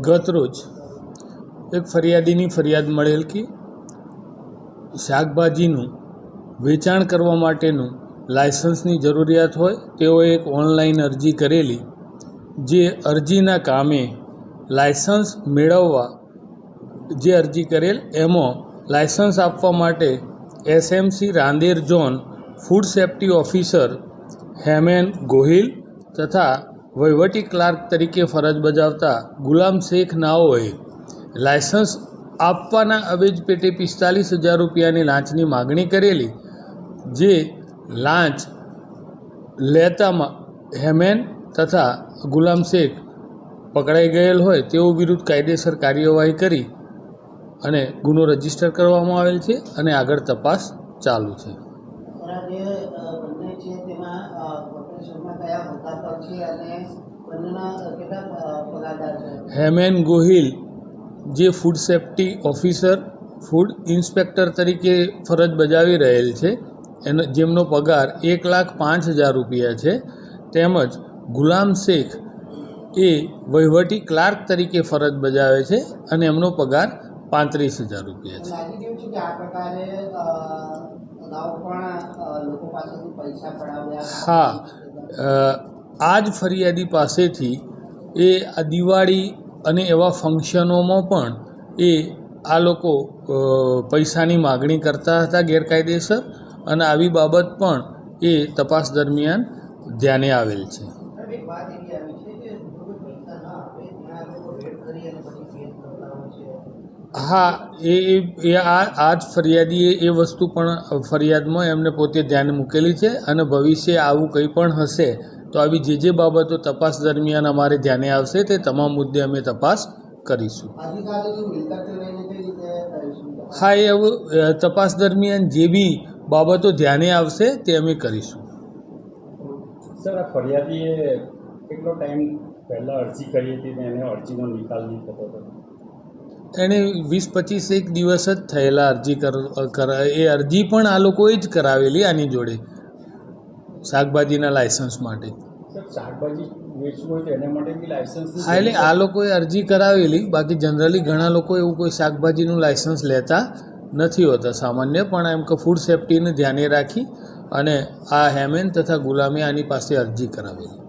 ગત રોજ એક ફરિયાદીની ફરિયાદ મળેલ કે શાકભાજીનું વેચાણ કરવા માટેનું લાયસન્સની જરૂરિયાત હોય, તેઓએ એક ઓનલાઈન અરજી કરેલી, જે અરજીના કામે લાયસન્સ મેળવવા જે અરજી કરેલ, એમાં લાયસન્સ આપવા માટે SMC Rander zone food safety officer Hemen Gohil તથા વહીવટી ક્લાર્ક તરીકે ફરજ બજાવતા ગુલામ શેખ નાઓએ લાયસન્સ આપવાના અવેજ પેટે પિસ્તાલીસ હજાર રૂપિયાની લાંચની માગણી કરેલી, જે લાંચ લેતામાં હેમેન તથા ગુલામ શેખ પકડાઈ ગયેલ હોય તેઓ વિરુદ્ધ કાયદેસર કાર્યવાહી કરી અને ગુનો રજિસ્ટર કરવામાં આવેલ છે અને આગળ તપાસ ચાલુ છે. છે તેમાં કોર્પોરેશનમાં કયા હોદ્દા પર છે અને બંનેના કેટલા પગારદાર છે? હેમેન ગોહિલ જે food safety officer food inspector તરીકે ફરજ બજાવી રહેલ છે. એનો જેમનો પગાર એક લાખ પાંચ હજાર રૂપિયા છે. તેમજ ગુલામ શેખ એ વહીવટી ક્લાર્ક તરીકે ફરજ બજાવે છે અને એમનો પગાર પાંત્રીસ હજાર રૂપિયા છે. હા આ જ ફરિયાદી પાસેથી એ આ દિવાળી અને એવા ફંક્શનોમાં પણ એ આ લોકો પૈસાની માગણી કરતા હતા ગેરકાયદેસર અને આવી બાબત પણ એ તપાસ દરમિયાન ધ્યાને આવેલ છે સાહેબ, એક વાત એવી આવી છે કે જો કોઈ પૈસા ના આપે ત્યાં લોકો રેડ કરી અને પછી કેસ કરતા હોય છે હા એ એ- એ આ આ જ ફરિયાદીએ એ વસ્તુ પણ ફરિયાદમાં એમને પોતે ધ્યાન મૂકેલી છે અને ભવિષ્ય આવું કંઈ પણ હશે તો આવી જે જે બાબતો તપાસ દરમિયાન અમારે ધ્યાને આવશે તે તમામ મુદ્દે અમે તપાસ કરીશું. હા એ તપાસ દરમિયાન જે બી બાબતો ધ્યાને આવશે તે અમે કરીશું. સર આ ફરિયાદીએ કેટલો ટાઈમ પહેલાં અરજી કરી હતી ને એને અરજીનો નિકાલ નહીં થતો હતો? એણે વીસ પચીસ એક દિવસ જ થયેલા અરજી કર એ અરજી પણ આ લોકોએ જ કરાવેલી આની જોડે શાકભાજીના લાયસન્સ માટે. હા એટલે આ લોકોએ અરજી કરાવેલી બાકી જનરલી ઘણા લોકો એવું કોઈ શાકભાજીનું લાયસન્સ લેતા નથી હોતા સામાન્ય પણ એમ કે ફૂડ સેફ્ટીને ધ્યાને રાખી અને આ હેમેન તથા ગુલામે આની પાસે અરજી કરાવેલી.